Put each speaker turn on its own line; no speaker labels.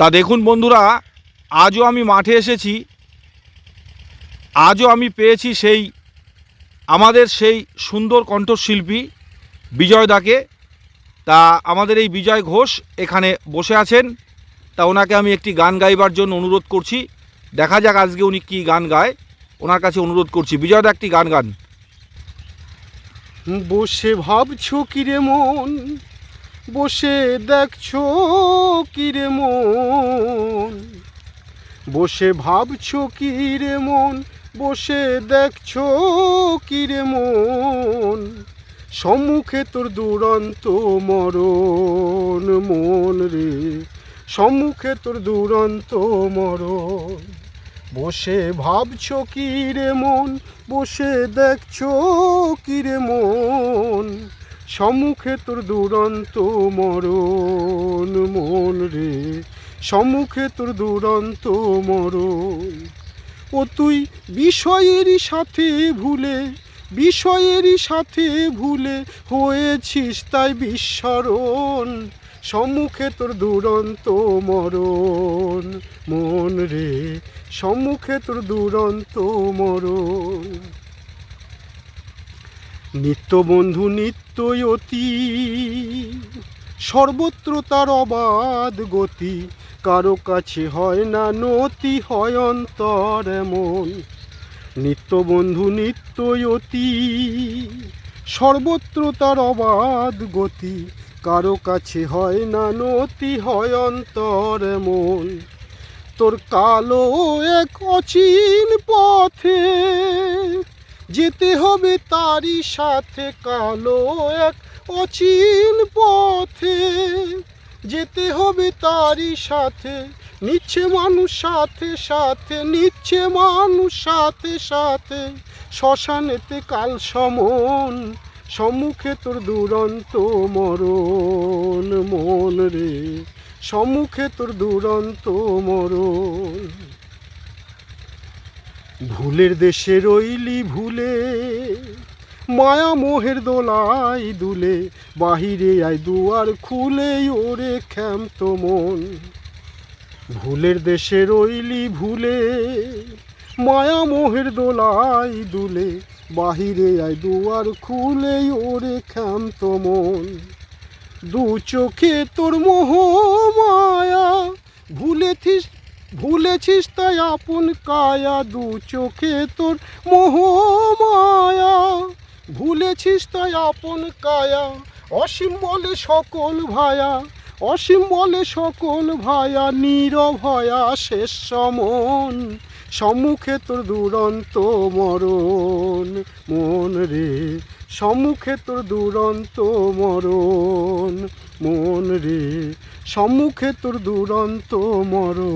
তা দেখুন বন্ধুরা, আজও আমি মাঠে এসেছি, আজও আমি পেয়েছি সেই, আমাদের সেই সুন্দর কণ্ঠশিল্পী বিজয় দাকে। তা আমাদের এই বিজয় ঘোষ এখানে বসে আছেন, তা ওনাকে আমি একটি গান গাইবার জন্য অনুরোধ করছি। দেখা যাক আজকে উনি কী গান গায়, ওনার কাছে অনুরোধ করছি। বিজয় দা, একটি গান গান।
বসে ভাবছ কিরে মন বসে দেখছ কিরে মন? বসে ভাবছ কিরে মন? বসে দেখছ কিরে মন? সম্মুখে তোর দুরন্ত মরণ মন রে। সম্মুখে তোর দুরন্ত মরণ। বসে ভাবছ কি রে মন? বসে দেখছ কিরে মন? সম্মুখে তোর দুরন্ত মরণ, মন রে। সম্মুখে তোর দুরন্ত মরণ। ও তুই বিষয়েরই সাথে ভুলে, বিষয়েরই সাথে ভুলে হয়েছিস তাই বিস্মরণ। সম্মুখে তোর দুরন্ত মরণ, মন রে। সম্মুখে তোর দুরন্ত মরণ। নিত্য বন্ধু নিত্যই অতি। সর্বত্র তার অবাধ গতি। কারও কাছে হয় না, নতি হয় অন্তর এমন। নিত্য বন্ধু নিত্যই অতি। সর্বত্র তার অবাধ গতি। কারও কাছে হয় না, নতি হয় অন্তর এমন। তোর কালো এক অচিন পথে যেতে হবে তারই সাথে কালো এক অচিন পথে। যেতে হবে তারই সাথে, নিচ্ছে মানুষ সাথে সাথে, নিচ্ছে মানুষ সাথে সাথে। শ্মশানেতে কাল সমন, সম্মুখে তোর দুরন্ত মরণ, মন রে। সম্মুখে তোর দুরন্ত মরণ। ভুলের দেশে রইলি ভুলে, মায়া মোহের দোলাই দুলে, বাহিরে আয় দুয়ার খুলে, ওরে ক্ষান্ত মন। ভুলের দেশে রইলি ভুলে, মায়া মোহের দোলাই দুলে, বাহিরে আয় দুয়ার খুলে, ওরে ক্ষান্ত মন। দু চোখে তোর মোহ মায়া, ভুলেছিস ভুলেছিস তাই আপন কায়া, দু চোখে তোর মোহ মায়া। ভুলেছিস তাই আপন কায়া, অসীম বলে সকল ভায়া। অসীম বলে সকল ভায়া নীরভয়া শেষ সমন। সম্মুখে তোর দুরন্ত মরণ, মন রে। সম্মুখে তোর দুরন্ত মরণ মন রে। সম্মুখে তোর দুরন্ত মরণ।